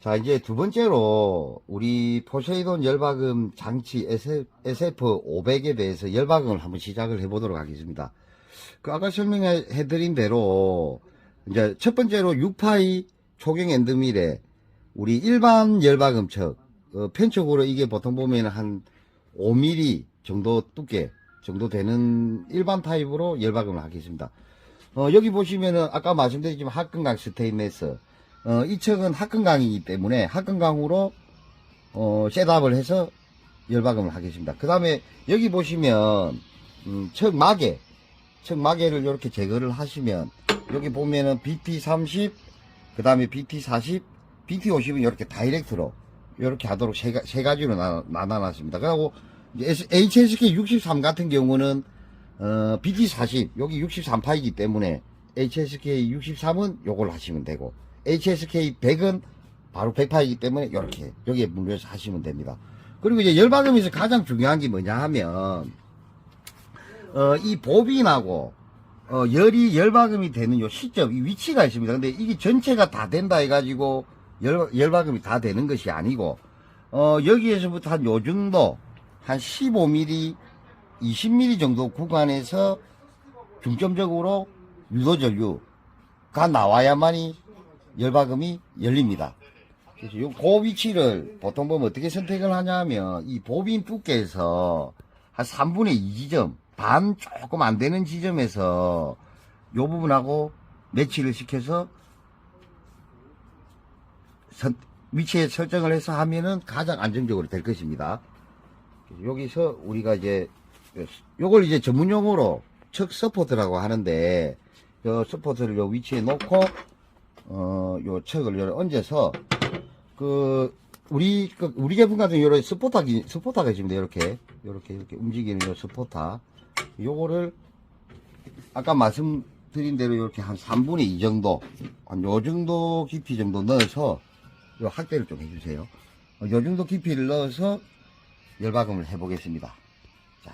자, 이제 두 번째로 우리 포세이돈 열박음 장치 SF500에 대해서 열박음을 한번 시작을 해 보도록 하겠습니다. 그 아까 설명해 드린 대로 이제 첫 번째로 6파이 초경 엔드밀에 우리 일반 열박음 척 어, 편적으로 이게 보통 보면 한 5mm 정도 두께 정도 되는 일반 타입으로 열박음을 하겠습니다. 어, 여기 보시면은 아까 말씀드렸지만 합금강 스테인레스 어, 이 척은 합금강이기 때문에 합금강으로 어, 셋업을 해서 열박음을 하겠습니다. 그 다음에 여기 보시면 음, 척 마개 척 마개를 이렇게 제거를 하시면 여기 보면은 BT30 그 다음에 BT40 BT50은 이렇게 다이렉트로 이렇게 하도록 세, 가- 세 가지로 나, 나눠놨습니다. 그리고 이제 HSK 63 같은 경우는 어, BT40 여기 63파이기 때문에 HSK 63은 요걸 하시면 되고 HSK 100은 바로 100파이기 때문에 이렇게 여기에 물려서 하시면 됩니다. 그리고 이제 열박음에서 가장 중요한 게 뭐냐 하면 어, 이 보빈하고 어, 열이 열박음이 되는 요 시점, 이 위치가 있습니다. 근데 이게 전체가 다 된다 해가지고 열, 열박음이 다 되는 것이 아니고 어, 여기에서부터 한 요 정도 한 15mm, 20mm 정도 구간에서 중점적으로 유도전류가 나와야만이 열박음이 열립니다. 그래서 요, 그 위치를 보통 보면 어떻게 선택을 하냐면 이 보빈 두께에서 한 3분의 2 지점, 반 조금 안 되는 지점에서 요 부분하고 매치를 시켜서 선- 위치에 설정을 해서 하면은 가장 안정적으로 될 것입니다. 여기서 우리가 이제 요걸 이제 전문 용어로 척 서포트라고 하는데 요 서포트를 요 위치에 놓고 척을 요 얹어서 그 우리 그 우리 제품 같은 경우는 스포터 스포터가 있습니다. 이렇게 이렇게 이렇게 움직이는 요 스포터 요거를 아까 말씀드린 대로 이렇게 한 3분의 2 정도 한 요 정도 깊이 정도 넣어서 요 확대를 좀 해주세요. 어, 요 정도 깊이를 넣어서 열박음을 해보겠습니다. 자,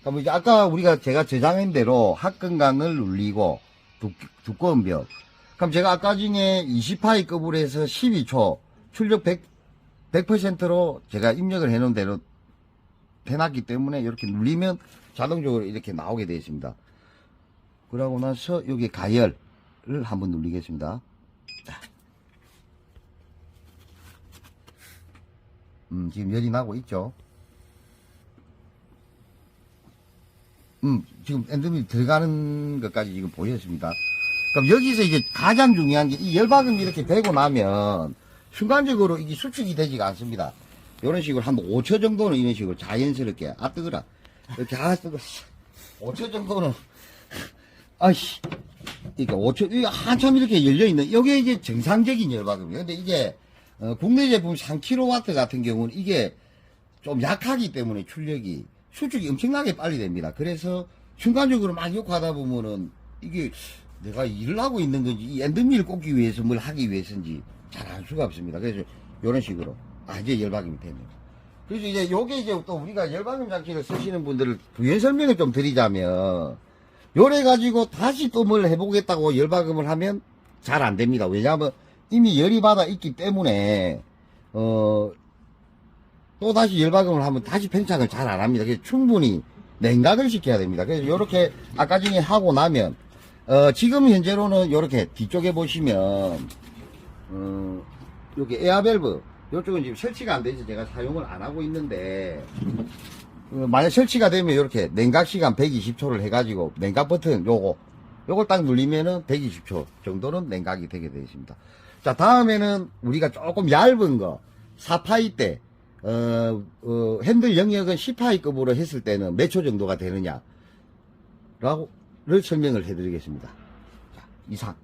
그럼 이제 아까 우리가 제가 저장한 대로 합금강을 눌리고 두, 두꺼운 벽. 그럼 제가 아까 중에 20파이 급으로 해서 12초 출력 100, 100%로 제가 입력을 해놓은 대로 해놨기 때문에 이렇게 눌리면 자동적으로 이렇게 나오게 되어 있습니다. 그러고 나서 여기 가열을 한번 눌리겠습니다. 자. 음, 지금 열이 나고 있죠. 음, 지금 엔드밀 들어가는 것까지 지금 보였습니다. 그럼 여기서 이제 가장 중요한 게 이 열박음이 이렇게 되고 나면 순간적으로 이게 수축이 되지가 않습니다. 이런 식으로 한 5초 정도는 이런 식으로 자연스럽게, 아, 뜨거라. 이렇게, 아, 뜨거 5초 정도는, 아이씨. 그러니까 5초, 이게 한참 이렇게 열려 있는, 이게 이제 정상적인 열박음이에요. 근데 이게, 어, 국내 제품 3kW 같은 경우는 이게 좀 약하기 때문에 출력이 수축이 엄청나게 빨리 됩니다. 그래서 순간적으로 막 욕하다 보면은 이게 내가 일을 하고 있는 건지 이 엔드밀을 꽂기 위해서 뭘 하기 위해서인지 잘 알 수가 없습니다. 그래서 이런 식으로 아 이제 열박음이 되네요. 그래서 이제 요게 이제 또 우리가 열박음 장치를 쓰시는 분들을 부연 설명을 좀 드리자면 요래 가지고 다시 또 뭘 해보겠다고 열박음을 하면 잘 안 됩니다. 왜냐하면 이미 열이 받아 있기 때문에 어, 또 다시 열박음을 하면 다시 팽창을 잘 안 합니다. 그래서 충분히 냉각을 시켜야 됩니다. 그래서 이렇게 아까 전에 하고 나면 어, 지금 현재로는 이렇게 뒤쪽에 보시면 어, 여기 에어밸브 이쪽은 지금 설치가 안 돼서 제가 사용을 안 하고 있는데 어, 만약 설치가 되면 이렇게 냉각 시간 120초를 해가지고 냉각 버튼 요거 요걸 딱 눌리면은 120초 정도는 냉각이 되게 되어 있습니다. 자 다음에는 우리가 조금 얇은 거 4파이 때 어, 어, 핸들 영역은 10파이급으로 했을 때는 몇 초 정도가 되느냐 라고를 설명을 해드리겠습니다. 자 이상